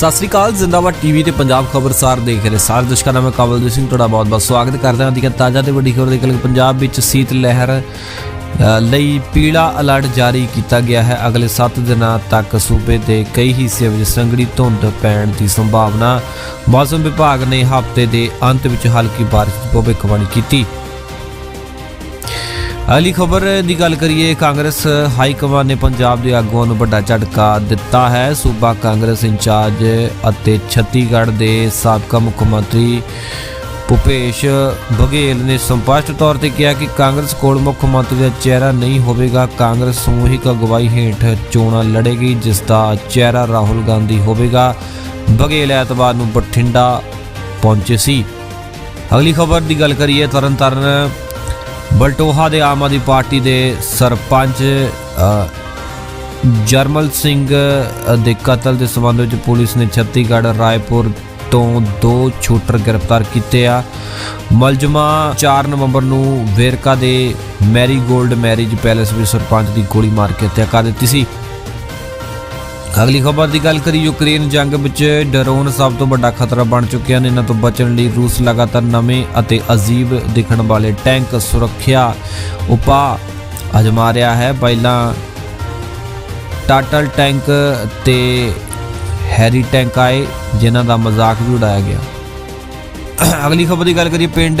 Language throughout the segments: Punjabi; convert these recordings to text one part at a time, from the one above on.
ਸਤਿ ਸ੍ਰੀ ਅਕਾਲ, ਜ਼ਿੰਦਾਬਾਦ ਟੀਵੀ ਤੇ ਪੰਜਾਬ ਖਬਰਸਾਰ ਦੇਖ ਰਹੇ ਸਾਰੇ ਦਰਸ਼ਕਾਂ ਦਾ ਮੈਂ ਕਵਲਦੀਪ ਸਿੰਘ ਤੁਹਾਡਾ ਬਹੁਤ-ਬਹੁਤ ਸਵਾਗਤ ਕਰਦਾ ਹਾਂ। ਦੀ ਤਾਜ਼ਾ ਤੇ ਵੱਡੀ ਖਬਰ ਦੇ ਕੇ ਪੰਜਾਬ ਵਿੱਚ ਸੀਤ ਲਹਿਰ ਲਈ ਪੀਲਾ ਅਲਰਟ ਜਾਰੀ ਕੀਤਾ ਗਿਆ ਹੈ। ਅਗਲੇ 7 ਦਿਨਾਂ ਤੱਕ ਸੂਬੇ ਦੇ ਕਈ ਹਿੱਸਿਆਂ ਵਿੱਚ ਸੰਘਣੀ ਧੁੰਦ ਪੈਣ ਦੀ ਸੰਭਾਵਨਾ ਮੌਸਮ ਵਿਭਾਗ ਨੇ ਹਫ਼ਤੇ ਦੇ ਅੰਤ ਵਿੱਚ ਹਲਕੀ ਬਾਰਿਸ਼ ਦੀ ਭਵਿੱਖਬਾਣੀ ਕੀਤੀ। ਅਗਲੀ ਖਬਰ ਦੀ ਗੱਲ ਕਰੀਏ, ਕਾਂਗਰਸ ਹਾਈ ਕਮਾਨ ਨੇ ਪੰਜਾਬ ਦੇ ਆਗੂਆਂ ਨੂੰ ਵੱਡਾ ਝਟਕਾ ਦਿੱਤਾ ਹੈ। ਸੂਬਾ ਕਾਂਗਰਸ ਇੰਚਾਰਜ ਅਤੇ ਛੱਤੀਗੜ੍ਹ ਦੇ ਸਾਬਕਾ ਮੁੱਖ ਮੰਤਰੀ ਭੁਪੇਸ਼ ਬਘੇਲ ਨੇ ਸੰਪਸ਼ਟ ਤੌਰ ਤੇ ਕਿਹਾ ਕਿ ਕਾਂਗਰਸ ਕੋਲ ਮੁੱਖ ਮੰਤਰੀ ਦਾ ਚਿਹਰਾ ਨਹੀਂ ਹੋਵੇਗਾ। ਕਾਂਗਰਸ ਸਮੂਹਿਕ ਅਗਵਾਈ ਹੇਠ ਚੋਣਾਂ ਲੜੇਗੀ, ਜਿਸ ਦਾ ਚਿਹਰਾ ਰਾਹੁਲ ਗਾਂਧੀ ਹੋਵੇਗਾ। ਬਘੇਲ ਐਤਵਾਰ ਨੂੰ ਬਠਿੰਡਾ ਪਹੁੰਚੇ ਸੀ। ਅਗਲੀ ਖਬਰ ਦੀ ਗੱਲ ਕਰੀਏ, ਤਰਨਤਾਰਨ ਬਲਟੋਹਾ ਦੇ ਆਮ ਆਦਮੀ ਪਾਰਟੀ ਦੇ ਸਰਪੰਚ ਜਰਮਲ ਸਿੰਘ ਦੇ ਕਤਲ ਦੇ ਸਬੰਧ ਵਿੱਚ ਪੁਲਿਸ ਨੇ ਛੱਤੀਗੜ੍ਹ ਰਾਏਪੁਰ ਤੋਂ ਦੋ ਸ਼ੂਟਰ ਗ੍ਰਿਫਤਾਰ ਕੀਤੇ ਆ। ਮਲਜਮਾ 4 ਨਵੰਬਰ ਨੂੰ ਵੇਰਕਾ ਦੇ ਮੈਰੀਗੋਲਡ ਮੈਰਿਜ ਪੈਲੇਸ ਵਿੱਚ ਸਰਪੰਚ ਦੀ ਗੋਲੀ ਮਾਰ ਕੇ ਹੱਤਿਆ ਕਰ ਦਿੱਤੀ ਸੀ। ਅਗਲੀ ਖਬਰ ਦੀ ਗੱਲ ਕਰੀ ਯੂਕਰੇਨ ਜੰਗ ਵਿੱਚ ਡਰੋਨ ਸਭ ਤੋਂ ਵੱਡਾ ਖਤਰਾ ਬਣ ਚੁੱਕੇ ਹਨ ਇਹਨਾਂ ਤੋਂ ਬਚਣ ਲਈ ਰੂਸ ਲਗਾਤਾਰ ਨਵੇਂ ਅਤੇ ਅਜੀਬ ਦਿਖਣ ਵਾਲੇ ਟੈਂਕ ਸੁਰੱਖਿਆ ਉਪਾਅ ਅਜਮਾ ਰਿਹਾ ਹੈ। ਪਹਿਲਾਂ ਟਾਟਲ ਟੈਂਕ ਤੇ ਹੈਰੀ ਟੈਂਕ ਆਏ, ਜਿਨ੍ਹਾਂ ਦਾ ਮਜ਼ਾਕ ਵੀ ਉਡਾਇਆ ਗਿਆ। ਅਗਲੀ ਖਬਰ ਦੀ ਗੱਲ ਕਰੀਏ, ਪਿੰਡ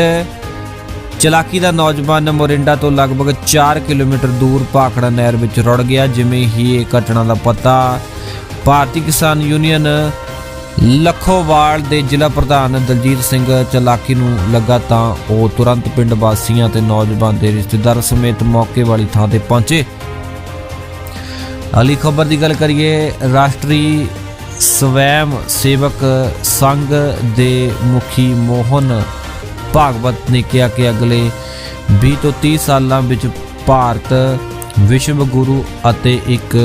ਚਲਾਕੀ ਦਾ ਨੌਜਵਾਨ ਮੋਰਿੰਡਾ ਤੋਂ ਲਗਭਗ 4 ਕਿਲੋਮੀਟਰ ਦੂਰ ਭਾਖੜਾ ਨਹਿਰ ਵਿੱਚ ਰੁੜ ਗਿਆ, ਜਿਵੇਂ ਹੀ ਇਹ ਘਟਨਾ ਦਾ ਪਤਾ ਭਾਰਤੀ ਕਿਸਾਨ ਯੂਨੀਅਨ ਲਖੋਵਾਲ ਦੇ ਜ਼ਿਲ੍ਹਾ ਪ੍ਰਧਾਨ ਦਲਜੀਤ ਸਿੰਘ ਚਲਾਕੀ ਨੂੰ ਲੱਗਾ ਤਾਂ ਉਹ ਤੁਰੰਤ ਪਿੰਡ ਵਾਸੀਆਂ ਤੇ ਨੌਜਵਾਨ ਦੇ ਰਿਸ਼ਤੇਦਾਰ ਸਮੇਤ ਮੌਕੇ ਵਾਲੀ ਥਾਂ ਤੇ ਪਹੁੰਚੇ। ਅਗਲੀ ਖਬਰ ਦੀ ਗੱਲ ਕਰੀਏ, ਰਾਸ਼ਟਰੀ ਸਵੈਮ ਸੇਵਕ ਸੰਘ ਦੇ ਮੁਖੀ ਮੋਹਨ ਭਾਗਵਤ ਨੇ ਕਿਹਾ ਕਿ ਅਗਲੇ 20 ਤੋਂ 30 ਸਾਲਾਂ ਵਿੱਚ ਭਾਰਤ ਵਿਸ਼ਵ ਗੁਰੂ ਅਤੇ ਇੱਕ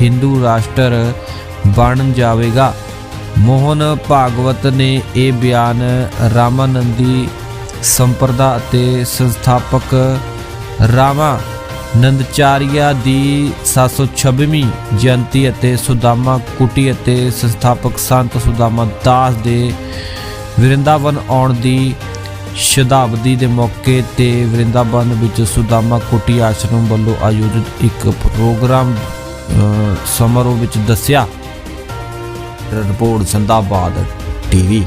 ਹਿੰਦੂ ਰਾਸ਼ਟਰ ਬਣ ਜਾਵੇਗਾ। ਮੋਹਨ ਭਾਗਵਤ ਨੇ ਇਹ ਬਿਆਨ ਰਾਮਾਨੰਦੀ ਸੰਪਰਦਾ ਅਤੇ ਸੰਸਥਾਪਕ ਰਾਮਾ ਨੰਦਚਾਰੀਆ ਦੀ 726ਵੀਂ ਜਯੰਤੀ ਅਤੇ ਸੁਦਾਮਾ ਕੁਟੀ ਅਤੇ ਸੰਸਥਾਪਕ ਸੰਤ ਸੁਦਾਮਾ ਦਾਸ ਦੇ ਵਰਿੰਦਾਵਨ ਆਉਣ ਦੀ ਸ਼ਤਾਬਦੀ ਦੇ ਮੌਕੇ ਤੇ ਵਰਿੰਦਾਵਨ ਵਿੱਚ ਸੁਦਾਮਾ ਕੁਟੀ ਆਸ਼ਰਮ ਵੱਲੋਂ ਆਯੋਜਿਤ ਇੱਕ ਪ੍ਰੋਗਰਾਮ ਸਮਾਰੋਹ ਵਿੱਚ ਦੱਸਿਆ। ਰਿਪੋਰਟ ਸੰਦਾਬਾਦ ਟੀਵੀ।